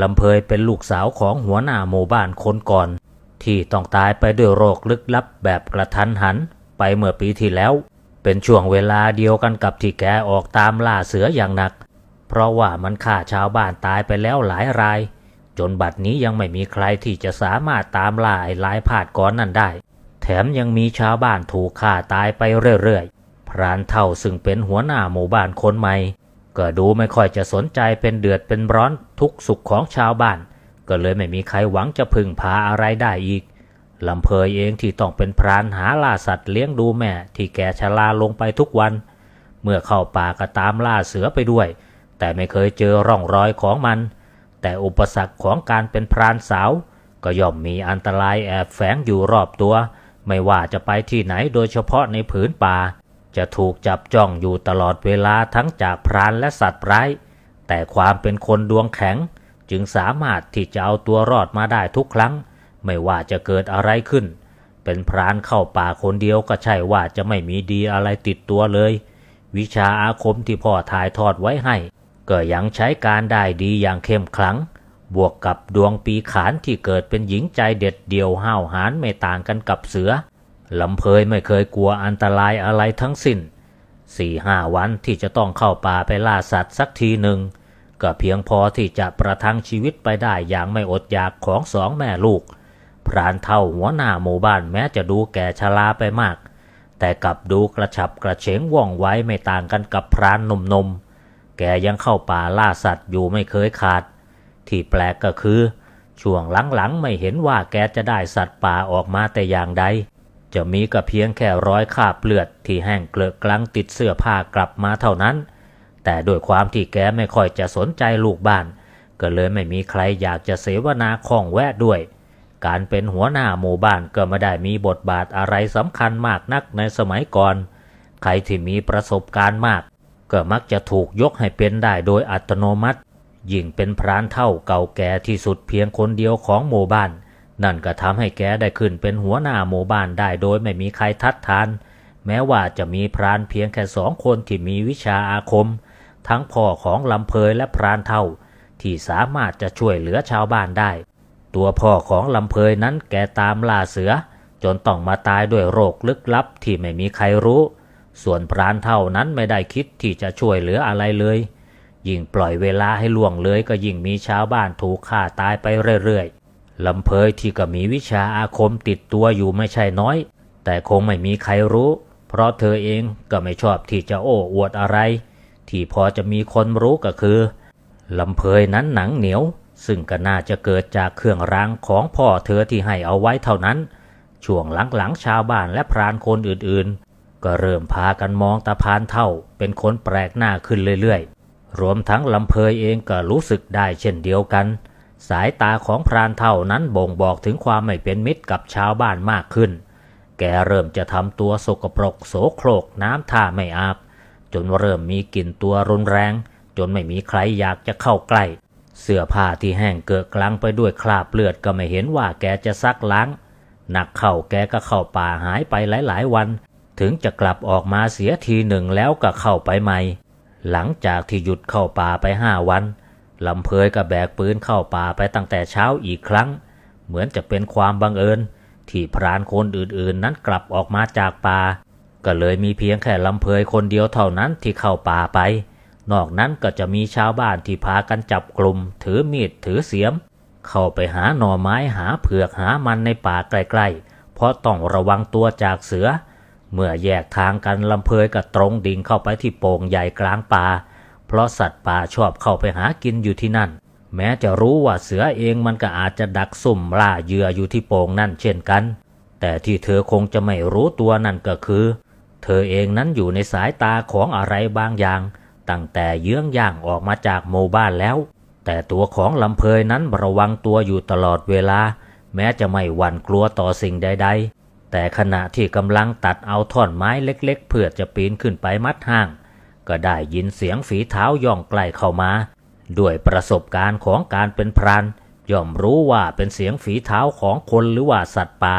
ลำเพยเป็นลูกสาวของหัวหน้าหมู่บ้านคนก่อน ที่ต้องตายไปด้วยโรคลึกลับแบบกระทันหันไปเมื่อปีที่แล้ว เป็นช่วงเวลาเดียวกันกับที่แกออกตามล่าเสืออย่างหนัก เพราะว่ามันฆ่าชาวบ้านตายไปแล้วหลายราย จนบัดนี้ยังไม่มีใครที่จะสามารถตามล่าไอ้ลายผาดก้อนนั่นได้ แถมยังมีชาวบ้านถูกฆ่าตายไปเรื่อยๆพรานเท่าซึ่งเป็นหัวหน้าหมู่บ้านคนใหม่ ก็ดูไม่ค่อยจะสนใจเป็นเดือดเป็นร้อนทุกสุขของชาวบ้าน ก็เลยไม่มีใครหวังจะพึ่งพาอะไรได้อีกลำเพยเองที่ต้องเป็นพรานหาล่าสัตว์เลี้ยงดูแม่ที่แกชราลงไปทุกวัน เมื่อเข้าป่าก็ตามล่าเสือไปด้วย แต่ไม่เคยเจอร่องรอยของมัน แต่อุปสรรคของการเป็นพรานสาว ก็ย่อมมีอันตรายแอบแฝงอยู่รอบตัว ไม่ว่าจะไปที่ไหนโดยเฉพาะในผืนป่า จะถูกจับจ้องอยู่ตลอดเวลาทั้งจากพรานและสัตว์ร้าย แต่ความเป็นคนดวงแข็ง จึงสามารถที่จะเอาตัวรอดมาได้ทุกครั้ง ไม่ว่าจะเกิดอะไรขึ้น เป็นพรานเข้าป่าคนเดียวก็ใช่ว่าจะไม่มีดีอะไรติดตัวเลย วิชาอาคมที่พ่อถ่ายทอดไว้ให้ ก็ยังใช้การได้ดีอย่างเข้มขลัง บวกกับดวงปีขานที่เกิดเป็นหญิงใจเด็ดเดี่ยวห้าวหาญไม่ต่างกันกับเสือ ลำเพยไม่เคยกลัวอันตรายอะไรทั้งสิ้นสี่ห้าวันที่จะต้องเข้าป่าไปล่าสัตว์สักทีหนึ่ง ก็เพียงพอที่จะประทังชีวิตไปได้อย่างไม่อดอยากของสองแม่ลูก พรานเท่าหัวหน้าหมู่บ้านแม้จะดูแก่ชราไปมาก แต่กลับดูกระฉับกระเฉงว่องไวไม่ต่างกันกับพรานหนุ่มๆ แกยังเข้าป่าล่าสัตว์อยู่ไม่เคยขาด ที่แปลกก็คือ ช่วงหลังๆไม่เห็นว่าแกจะได้สัตว์ป่าออกมาแต่อย่างใด จะมีก็เพียงแค่ร้อยคาบเลือดที่แห้งเกลอะกลังติดเสื้อผ้ากลับมาเท่านั้น แต่ด้วยความที่แกไม่ค่อยจะสนใจลูกบ้าน ก็เลยไม่มีใครอยากจะเสวนาข้องแวะด้วย การเป็นหัวหน้าหมู่บ้านก็ไม่ได้มีบทบาทอะไรสำคัญมากนักในสมัยก่อน ใครที่มีประสบการณ์มาก ก็มักจะถูกยกให้เป็นได้โดยอัตโนมัติยิ่งเป็นพรานเท่าเก่าแก่ที่สุดเพียงคนเดียวของหมู่บ้าน นั่นก็ทำให้แกได้ขึ้นเป็นหัวหน้าหมู่บ้านได้โดยไม่มีใครทัดทาน แม้ว่าจะมีพรานเพียงแค่สองคนที่มีวิชาอาคม ทั้งพ่อของลำเพยและพรานเท่า ที่สามารถจะช่วยเหลือชาวบ้านได้ ตัวพ่อของลำเพยนั้นแกตามล่าเสือ จนต้องมาตายด้วยโรคลึกลับที่ไม่มีใครรู้ ส่วนพรานเท่านั้นไม่ได้คิดที่จะช่วยเหลืออะไรเลย ยิ่งปล่อยเวลาให้ล่วงเลยก็ยิ่งมีชาวบ้านถูกฆ่าตายไปเรื่อยๆ ลำเพยที่ก็มีวิชาอาคมติดตัวอยู่ไม่ใช่น้อย แต่คงไม่มีใครรู้ เพราะเธอเองก็ไม่ชอบที่จะโอ้อวดอะไร ที่พอจะมีคนรู้ก็คือลำเพยนั้นหนังเหนียว ซึ่งก็น่าจะเกิดจากเครื่องรางของพ่อเธอที่ให้เอาไว้เท่านั้น ช่วงหลังๆชาวบ้านและพรานคนอื่นๆ ก็เริ่มพากันมองตาพานเท่า เป็นคนแปลกหน้าขึ้นเรื่อยๆ รวมทั้งลำเพยเองก็รู้สึกได้เช่นเดียวกัน สายตาของพรานเท่านั้นบ่งบอกถึงความไม่เป็นมิตรกับชาวบ้านมากขึ้น แกเริ่มจะทำตัวสกปรกโสโครกน้ำท่าไม่อาบ จนเริ่มมีกลิ่นตัวรุนแรง จนไม่มีใครอยากจะเข้าใกล้ เสื้อผ้าที่แห้งเกิดกลังไปด้วยคราบเลือดก็ไม่เห็นว่าแกจะซักล้าง หนักเข้าแกก็เข้าป่าหายไปหลาย ๆ วัน ถึงจะกลับออกมาเสียทีหนึ่งแล้วก็เข้าไปใหม่ หลังจากที่หยุดเข้าป่าไปห้าวัน ลำเพยก็แบกปืนเข้าป่าไปตั้งแต่เช้าอีกครั้ง เหมือนจะเป็นความบังเอิญ ที่พรานคนอื่นๆ นั้นกลับออกมาจากป่า ก็เลยมีเพียงแค่ลำเพยคนเดียวเท่านั้นที่เข้าป่าไป นอกนั้นก็จะมีชาวบ้านที่พากันจับกลุ่ม ถือมีดถือเสียม เข้าไปหาหน่อไม้หาเผือกหามันในป่าใกล้ๆ เพราะต้องระวังตัวจากเสือ เมื่อแยกทางกันลำเพยก็ตรงดิ่งเข้าไปที่โป่งใหญ่กลางป่า เพราะสัตว์ป่าชอบเข้าไปหากินอยู่ที่นั่น แม้จะรู้ว่าเสือเองมันก็อาจจะดักซุ่มล่าเหยื่ออยู่ที่โป่งนั่นเช่นกัน แต่ที่เธอคงจะไม่รู้ตัวนั่นก็คือ เธอเองนั้นอยู่ในสายตาของอะไรบางอย่าง ตั้งแต่เยื้องย่างออกมาจากหมู่บ้านแล้ว แต่ตัวของลำเพยนั้นระวังตัวอยู่ตลอดเวลา แม้จะไม่หวั่นกลัวต่อสิ่งใด ๆ แต่ขณะที่กำลังตัดเอาท่อนไม้เล็ก ๆ เพื่อจะปีนขึ้นไปมัดห้าง ก็ได้ยินเสียงฝีเท้าย่องใกล้เข้ามา ด้วยประสบการณ์ของการเป็นพรานย่อมรู้ว่าเป็นเสียงฝีเท้าของคนหรือว่าสัตว์ป่า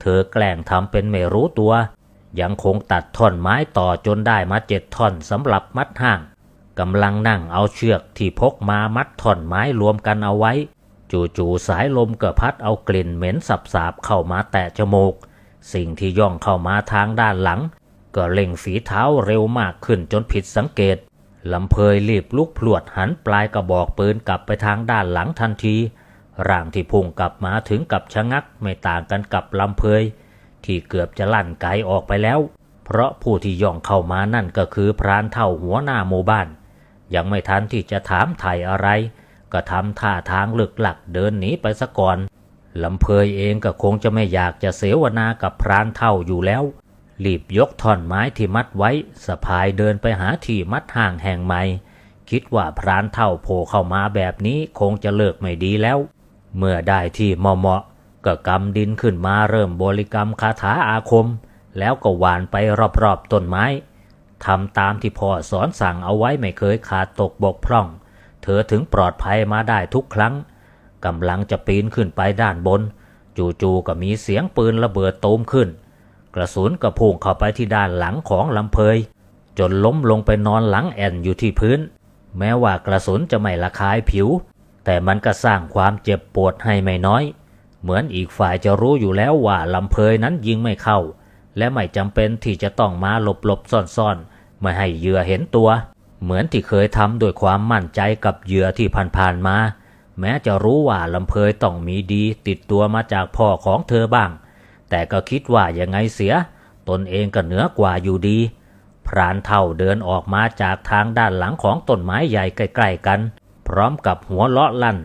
เธอแกล้งทำเป็นไม่รู้ตัว ยังคงตัดท่อนไม้ต่อจนได้มาเจ็ดท่อนสำหรับมัดห้างกำลังนั่งเอาเชือกที่พกมามัดท่อนไม้รวมกันเอาไว้ จู่ๆสายลมก็พัดเอากลิ่นเหม็นสาบเข้ามาแตะจมูก สิ่งที่ย่องเข้ามาทางด้านหลัง ก็เล่งฝีเท้าเร็วมากขึ้นจนผิดสังเกตลำเพยรีบลุกพลวดหันปลายกระบอกปืนกลับไปทางด้านหลังทันที ร่างที่พุ่งกลับมาถึงกับชะงักไม่ต่างกันกับลำเพย ที่เกือบจะลั่นไกออกไปแล้ว เพราะผู้ที่ย่องเข้ามานั่นก็คือพรานเท่าหัวหน้าหมู่บ้าน ยังไม่ทันที่จะถามไถ่อะไร ก็ทำท่าทางลึกหลักเดินหนีไปซะก่อนลำเพยเองก็คงจะไม่อยากจะเสวนากับพรานเท่าอยู่แล้ว รีบยกท่อนไม้ที่มัดไว้สะพายเดินไปหาที่มัดห่างแห่งใหม่ คิดว่าพรานเท่าโผล่เข้ามาแบบนี้คงจะเลิกไม่ดีแล้ว เมื่อได้ที่เหมาะๆก็กำดินขึ้นมาเริ่มบริกรรมคาถาอาคม แล้วก็หวานไปรอบๆต้นไม้ทำตามที่พ่อสอนสั่งเอาไว้ไม่เคยขาดตกบกพร่อง เธอถึงปลอดภัยมาได้ทุกครั้งกำลังจะปีนขึ้นไปด้านบน จู่ๆก็มีเสียงปืนระเบิดตูมขึ้น กระสุนก็พุ่งเข้าไปที่ด้านหลังของลำเพย จนล้มลงไปนอนหลังแอนอยู่ที่พื้น แม้ว่ากระสุนจะไม่ละคายผิว แต่มันก็สร้างความเจ็บปวดให้ไม่น้อย เหมือนอีกฝ่ายจะรู้อยู่แล้วว่าลำเพยนั้นยิงไม่เข้า และไม่จำเป็นที่จะต้องมาหลบหลบๆซ่อนๆไม่ให้เหยื่อเห็นตัว เหมือนที่เคยทำด้วยความมั่นใจกับเหยื่อที่ผ่านๆมา แม้จะรู้ว่าลำเพยต้องมีดีติดตัวมาจากพ่อของเธอบ้าง แต่ก็คิดว่ายังไงเสีย ตนเองก็เหนือกว่าอยู่ดี พรานเท่าเดินออกมาจากทางด้านหลังของต้นไม้ใหญ่ใกล้ๆกัน พร้อมกับหัวเลาะลั่น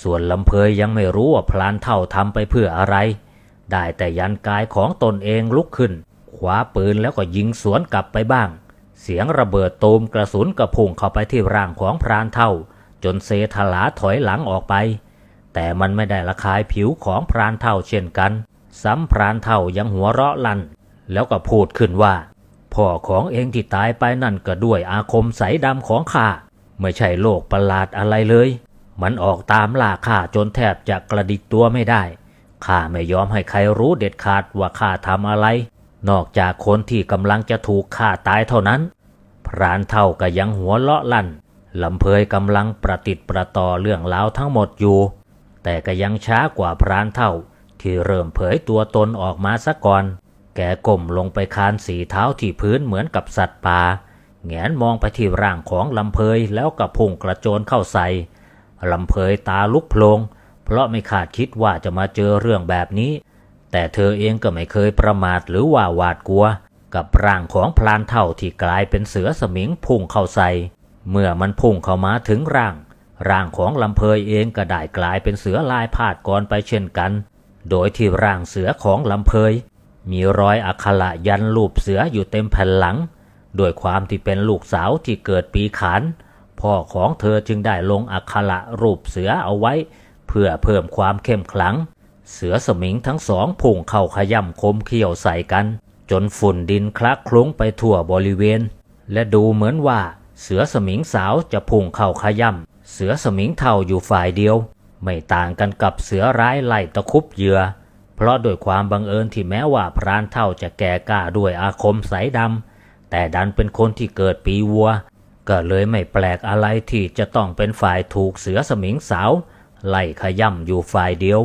ส่วนลำเพยยังไม่รู้ว่าพรานเท่าทำไปเพื่ออะไร ได้แต่ยันกายของตนเองลุกขึ้นคว้าปืนแล้วก็ยิงสวนกลับไปบ้าง เสียงระเบิดตูมกระสุนกระพุ่งเข้าไปที่ร่างของพรานเท่า จนเซทลาถอยหลังออกไป แต่มันไม่ได้ละคายผิวของพรานเท่าเช่นกัน ซ้ำพรานเท่ายังหัวเราะลัน แล้วก็พูดขึ้นว่า พ่อของเองที่ตายไปนั่นก็ด้วยอาคมใสดำของข้า ไม่ใช่โลกประหลาดอะไรเลย มันออกตามล่าข้าจนแทบจะกระดิกตัวไม่ได้ ข้าไม่ยอมให้ใครรู้เด็ดขาดว่าข้าทำอะไร นอกจากคนที่กำลังจะถูกฆ่าตายเท่านั้น พรานเท่าก็ยังหัวเลาะลั่นลำเพยกำลังประติดประต่อเรื่องราวทั้งหมดอยู่ แต่ก็ยังช้ากว่าพรานเท่า ที่เริ่มเผยตัวตนออกมาซะก่อน แกก้มลงไปคานสีเท้าที่พื้นเหมือนกับสัตว์ป่าแงนมองไปที่ร่างของลำเพยแล้วก็พุ่งกระโจนเข้าใส่ลำเพยตาลุกโพลง เพราะไม่คาดคิดว่าจะมาเจอเรื่องแบบนี้ แต่เธอเองก็ไม่เคยประมาทหรือว่าหวาดกลัว กับร่างของพลานเท่าที่กลายเป็นเสือสมิงพุ่งเข้าใส่เมื่อมันพุ่งเข้ามาถึงร่าง ร่างของลำเพยเองก็ได้กลายเป็นเสือลายพาดก่อนไปเช่นกัน โดยที่ร่างเสือของลำเพย มีรอยอักขระยันรูปเสืออยู่เต็มแผ่นหลังโดยความที่เป็นลูกสาวที่เกิดปีขานพ่อของเธอจึงได้ลงอักขระรูปเสือเอาไว้ เพื่อเพิ่มความเข้มขลัง เสือสมิงทั้งสองพุ่งเข้าขย่ำคมเขี้ยวใส่กัน จนฝุ่นดินคลักคลุ้งไปทั่วบริเวณ และดูเหมือนว่าเสือสมิงสาวจะพุ่งเข้าขย่ำเสือสมิงเท่าอยู่ฝ่ายเดียว ไม่ต่างกันกับเสือร้ายไล่ตะคุบเหยื่อ เพราะโดวยความบังเอิญที่แม้ว่าพรานเท่าจะแก่กล้าด้วยอาคมสายดำแต่ดันเป็นคนที่เกิดปีวัว ก็เลยไม่แปลกอะไรที่จะต้องเป็นฝ่ายถูกเสือสมิงสาว ไล่ขย่ำอยู่ฝ่ายเดียว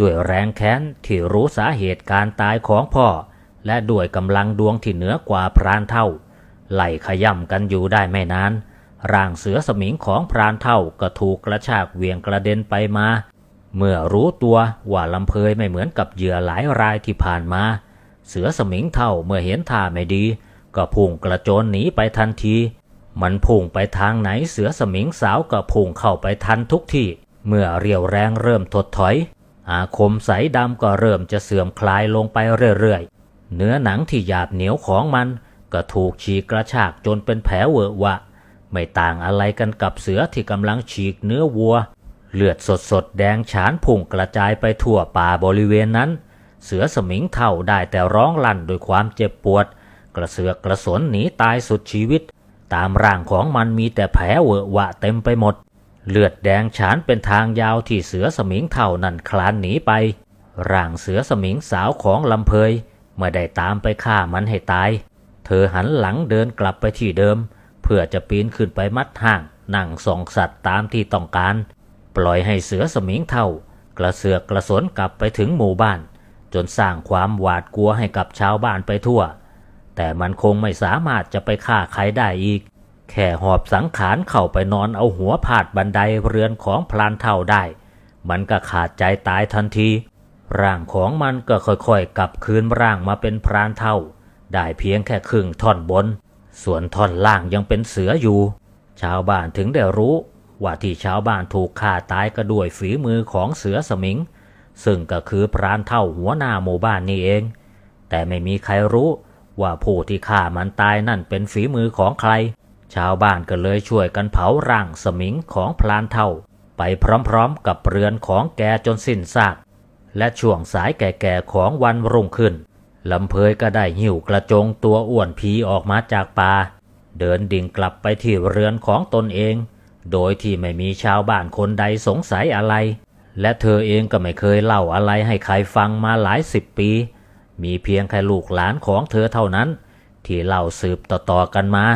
ด้วยแรงแค้นที่รู้สาเหตุการตายของพ่อ และด้วยกำลังดวงที่เหนือกว่าพรานเท่า ไล่ขย่ำกันอยู่ได้ไม่นาน ร่างเสือสมิงของพรานเท่าก็ถูกกระชากเวียงกระเด็นไปมา เมื่อรู้ตัวว่าลำเพยไม่เหมือนกับเหยื่อหลายรายที่ผ่านมา เสือสมิงเท่าเมื่อเห็นท่าไม่ดี ก็พุ่งกระโจนหนีไปทันที มันพุ่งไปทางไหนเสือสมิงสาวก็พุ่งเข้าไปทันทุกที่ เมื่อเรียวแรงเริ่มถดถอย อาคมใสดำก็เริ่มจะเสื่อมคลายลงไปเรื่อยๆ เนื้อหนังที่หยาบเหนียวของมันก็ถูกฉีกกระชากจนเป็นแผลเวอะวะ ไม่ต่างอะไรกันกับเสือที่กำลังฉีกเนื้อวัว เลือดสดสดแดงฉานพุ่งกระจายไปทั่วป่าบริเวณนั้น เสือสมิงเท่าได้แต่ร้องลั่นด้วยความเจ็บปวด กระเสือกกระสนหนีตายสุดชีวิต ตามร่างของมันมีแต่แผลเวอะวะเต็มไปหมด เลือดแดงฉานเป็นทางยาวที่เสือสมิงเท่านั่นคลานหนีไป ร่างเสือสมิงสาวของลำเพยไม่ได้ตามไปฆ่ามันให้ตาย เธอหันหลังเดินกลับไปที่เดิม พื่อจะปีนขึ้นไปมัดห่างนั่งส่องสัตว์ตามที่ต้องการ ปล่อยให้เสือสมิงเท่ากระเสือกกระสนกลับไปถึงหมู่บ้าน จนสร้างความหวาดกลัวให้กับชาวบ้านไปทั่ว แต่มันคงไม่สามารถจะไปฆ่าใครได้อีก แค่หอบสังขารเข้าไปนอนเอาหัวพาดบันไดเรือนของพลานเท่าได้ มันก็ขาดใจตายทันที ร่างของมันก็ค่อยๆกลับคืนร่างมาเป็นพรานเท่า ได้เพียงแค่ครึ่งท่อนบน ส่วนท่อนล่างยังเป็นเสืออยู่ ชาวบ้านถึงได้รู้ว่าที่ชาวบ้านถูกฆ่าตายก็ด้วยฝีมือของเสือสมิง ซึ่งก็คือพรานเท่าหัวหน้าหมู่บ้านนี่เอง แต่ไม่มีใครรู้ว่าผู้ที่ฆ่ามันตายนั่นเป็นฝีมือของใคร ชาวบ้านก็เลยช่วยกันเผาร่างสมิงของพลานเท่า ไปพร้อมๆกับเรือนของแกจนสิ้นซาก และช่วงสายแก่ๆของวันรุ่งขึ้น ลำเพยก็ได้หิ้วกระจงตัวอ้วนผีออกมาจากป่า เดินดิ่งกลับไปที่เรือนของตนเอง โดยที่ไม่มีชาวบ้านคนใดสงสัยอะไร และเธอเองก็ไม่เคยเล่าอะไรให้ใครฟังมาหลายสิบปี มีเพียงแค่ลูกหลานของเธอเท่านั้น ที่เล่าสืบต่อๆกันมา